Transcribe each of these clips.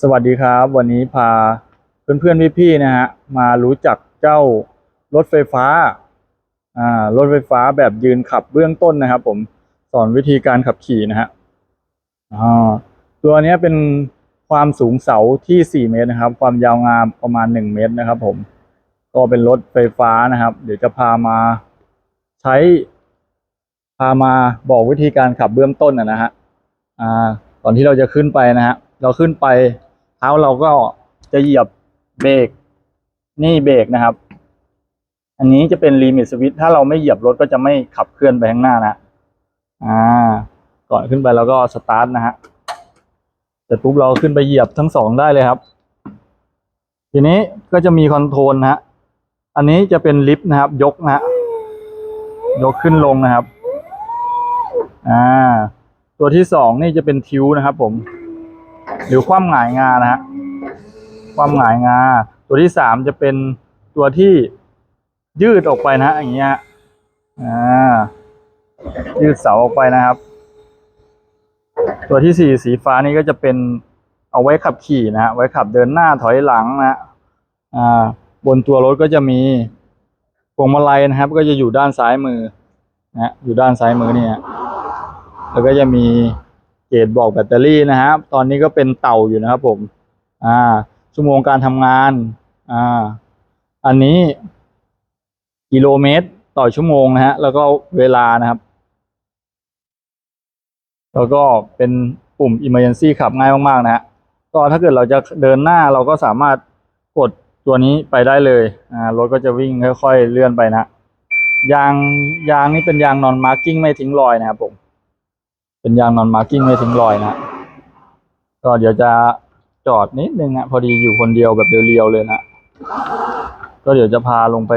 สวัสดีครับ วันนี้พาเพื่อนๆพี่ๆนะฮะมารู้จักเจ้ารถไฟฟ้าอ่ารถไฟฟ้าแบบยืนขับเบื้องต้นนะครับผมสอนวิธีการขับขี่นะฮะอ่าตัวนี้เป็นความสูงเสาที่ 4 เมตรนะครับ ความยาวงามประมาณ 1 เมตรนะครับ ผมก็เป็นรถไฟฟ้านะครับ เดี๋ยวจะพามาใช้ พามาบอกวิธีการขับเบื้องต้นนะนะฮะอ่าก่อนที่เราจะขึ้นไปนะฮะเราขึ้นไป เท้าเราก็จะเหยียบเบรกนี่เบรกนะครับ อันนี้จะเป็นลิมิตสวิตถ้าเราไม่เหยียบรถก็จะไม่ขับเคลื่อนไปข้างหน้านะอ่า ก่อนขึ้นไปเราก็สตาร์ทนะฮะเสร็จปุ๊บเราขึ้นไปเหยียบทั้งสองได้เลยครับ ทีนี้ก็จะมีคอนโทรลนะฮะอันนี้จะเป็นลิฟต์นะครับ ยกนะฮะยกขึ้นลงนะครับ อ่า ตัวที่สองนี่จะเป็นทิวนะครับผม หรือความหงายงานะฮะความหงายงา ตัวที่สามจะเป็นตัวที่ยืดออกไปนะฮะอย่างเงี้ยอ่ายืดเสาออกไปนะครับ ตัวที่สี่สีฟ้านี่ก็จะเป็นเอาไว้ขับขี่นะฮะไว้ขับเดินหน้าถอยหลังนะฮะอ่าบนตัวรถก็จะมีพวงมาลัยนะครับ ก็จะอยู่ด้านซ้ายมือนะฮะอยู่ด้านซ้ายมือนี่ฮะแล้วก็จะมี เกจบอกแบตเตอรี่นะครับ ตอนนี้ก็เป็นเต่าอยู่นะครับผม อ่า ชั่วโมงการทำงาน อ่า อันนี้กิโลเมตรต่อชั่วโมงนะฮะ แล้วก็เวลานะครับ แล้วก็เป็นปุ่ม emergency ขับง่ายมาก ๆ นะฮะ ก็ถ้าเกิดเราจะเดินหน้าเราก็สามารถกดตัวนี้ไปได้เลย อ่า รถก็จะวิ่งค่อย ๆ เลื่อนไปนะ ยางยางนี่เป็นยางนอนมาร์กิ้งไม่ทิ้งรอยนะครับผม เป็นยางนอนมาร์กิ้งไม่ทิ้งรอยนะก็เดี๋ยวจะจอดนิดนึงนะพอดีอยู่คนเดียวแบบเรียวๆเลยนะก็เดี๋ยวจะพาลงไป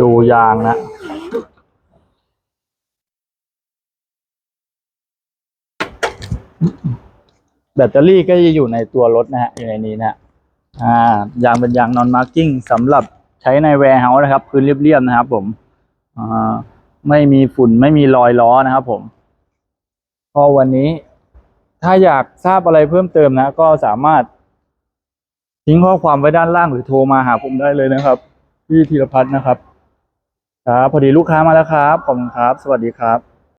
ดูยางนะแบตเตอรี่ก็จะอยู่ในตัวรถนะฮะอยู่ในนี้นะฮะอ่ายางเป็นยางนอนมาร์กิ้งสำหรับใช้ในแวร์เฮาส์นะครับ พื้นเรียบๆนะครับผมอ่าไม่มีฝุ่นไม่มีรอยล้อนะครับผม พอวันนี้ถ้าอยากทราบอะไรเพิ่มเติมนะ ก็สามารถ ทิ้งข้อความไว้ด้านล่างหรือโทรมาหาผมได้เลยนะครับพี่ธีรพัฒน์นะครับ ครับพอดีลูกค้ามาแล้วครับ ขอบคุณครับ สวัสดีครับ